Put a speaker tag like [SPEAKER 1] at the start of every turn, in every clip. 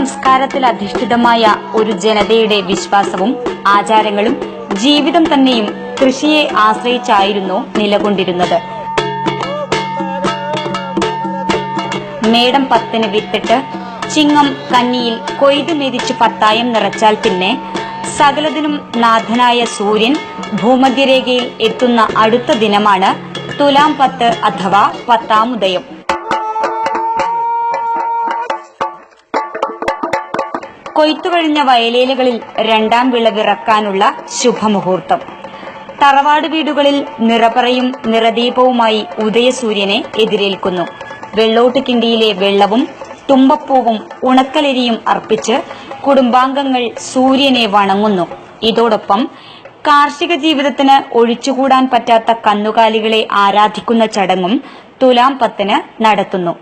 [SPEAKER 1] സംസ്കാരത്തിൽ അധിഷ്ഠിതമായ ഒരു ജനതയുടെ വിശ്വാസവും ആചാരങ്ങളും ജീവിതം തന്നെയും കൃഷിയെ ആശ്രയിച്ചായിരുന്നു നിലകൊണ്ടിരുന്നത്. മേടം പത്തിന് വിത്തിട്ട് ചിങ്ങം കന്നിയിൽ കൊയ്ത് മെതിച്ച് പത്തായം നിറച്ചാൽ പിന്നെ സകലതിനും നാഥനായ സൂര്യൻ ഭൂമധ്യരേഖയിൽ എത്തുന്ന അടുത്ത ദിനമാണ് തുലാം പത്ത് അഥവാ പത്താമുദയം കൊയ്ത്തു കഴിഞ്ഞ വയലേലകളിൽ രണ്ടാം വിളവിറക്കാനുള്ള ശുഭമുഹൂർത്തം. തറവാട് വീടുകളിൽ നിറപറയും നിറദീപവുമായി ഉദയസൂര്യനെ എതിരേൽക്കുന്നു. വെള്ളോട്ട് കിണ്ടിയിലെ വെള്ളവും തുമ്പപ്പൂവും ഉണക്കലരിയും അർപ്പിച്ച് കുടുംബാംഗങ്ങൾ സൂര്യനെ വണങ്ങുന്നു. ഇതോടൊപ്പം കാർഷിക ജീവിതത്തിന് ഒഴിച്ചുകൂടാൻ പറ്റാത്ത കന്നുകാലികളെ ആരാധിക്കുന്ന ചടങ്ങും തുലാം പത്തിന് നടത്തുന്നു.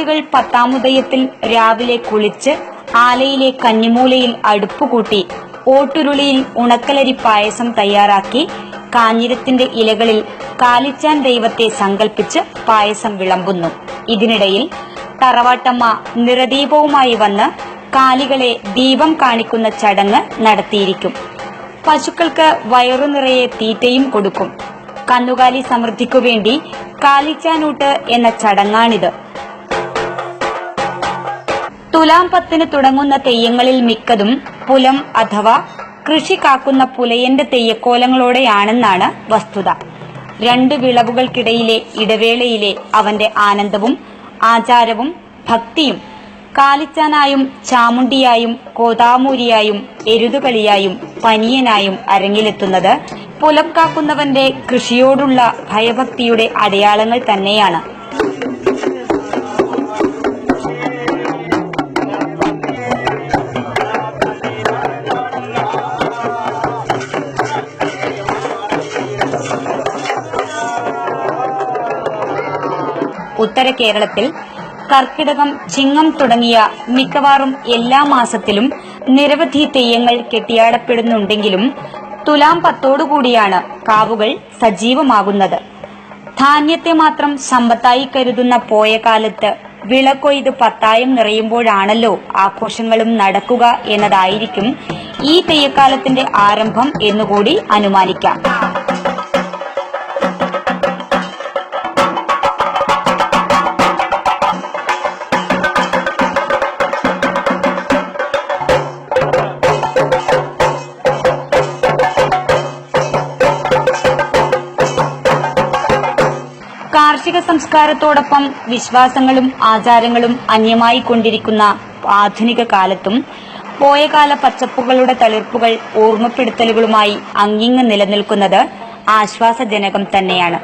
[SPEAKER 1] ആൺകുട്ടികൾ പത്താമുദയത്തിൽ രാവിലെ കുളിച്ച് ആലയിലെ കന്നിമൂലയിൽ അടുപ്പുകൂട്ടി ഓട്ടുരുളിയിൽ ഉണക്കലരി പായസം തയ്യാറാക്കി കാഞ്ഞിരത്തിന്റെ ഇലകളിൽ കാലിച്ചാൻ ദൈവത്തെ സങ്കൽപ്പിച്ച് പായസം വിളമ്പുന്നു. ഇതിനിടയിൽ തറവാട്ടമ്മ നിറദീപവുമായി വന്ന് കാലികളെ ദീപം കാണിക്കുന്ന ചടങ്ങ് നടത്തിയിരിക്കും. പശുക്കൾക്ക് വയറു നിറയെ തീറ്റയും കൊടുക്കും. കന്നുകാലി സമൃദ്ധിക്കു വേണ്ടി കാലിച്ചാനൂട്ട് എന്ന ചടങ്ങാണിത്. തുലാം പത്തിന് തുടങ്ങുന്ന തെയ്യങ്ങളിൽ മിക്കതും പുലം അഥവാ കൃഷി കാക്കുന്ന പുലയന്റെ തെയ്യക്കോലങ്ങളോടെയാണെന്നാണ് വസ്തുത. രണ്ട് വിളവുകൾക്കിടയിലെ ഇടവേളയിലെ അവന്റെ ആനന്ദവും ആചാരവും ഭക്തിയും കാലിച്ചാനായും ചാമുണ്ടിയായും കോതാമൂരിയായും എരുതുകളിയായും പനിയനായും അരങ്ങിലെത്തുന്നത് പുലം കാക്കുന്നവന്റെ കൃഷിയോടുള്ള ഭയഭക്തിയുടെ അടയാളങ്ങൾ തന്നെയാണ്. ഉത്തര കേരളത്തിൽ കർക്കിടകം ചിങ്ങം തുടങ്ങിയ മിക്കവാറും എല്ലാ മാസത്തിലും നിരവധി തെയ്യങ്ങൾ കെട്ടിയാടപ്പെടുന്നുണ്ടെങ്കിലും തുലാം പത്തോടുകൂടിയാണ് കാവുകൾ സജീവമാകുന്നത്. ധാന്യത്തെ മാത്രം സമ്പത്തായി കരുതുന്ന പോയ കാലത്ത് വിളക്കൊയ്ത് പത്തായം നിറയുമ്പോഴാണല്ലോ ആഘോഷങ്ങളും നടക്കുക എന്നതായിരിക്കും ഈ തെയ്യക്കാലത്തിന്റെ ആരംഭം എന്നുകൂടി അനുമാനിക്കാം. കാർഷിക സംസ്കാരത്തോടൊപ്പം വിശ്വാസങ്ങളും ആചാരങ്ങളും അന്യമായി കൊണ്ടിരിക്കുന്ന ആധുനിക കാലത്തും പോയകാല പച്ചപ്പുകളുടെ തളിർപ്പുകൾ ഓർമ്മപ്പെടുത്തലുകളുമായി അങ്ങിങ്ങ് നിലനിൽക്കുന്നത് ആശ്വാസജനകം തന്നെയാണ്.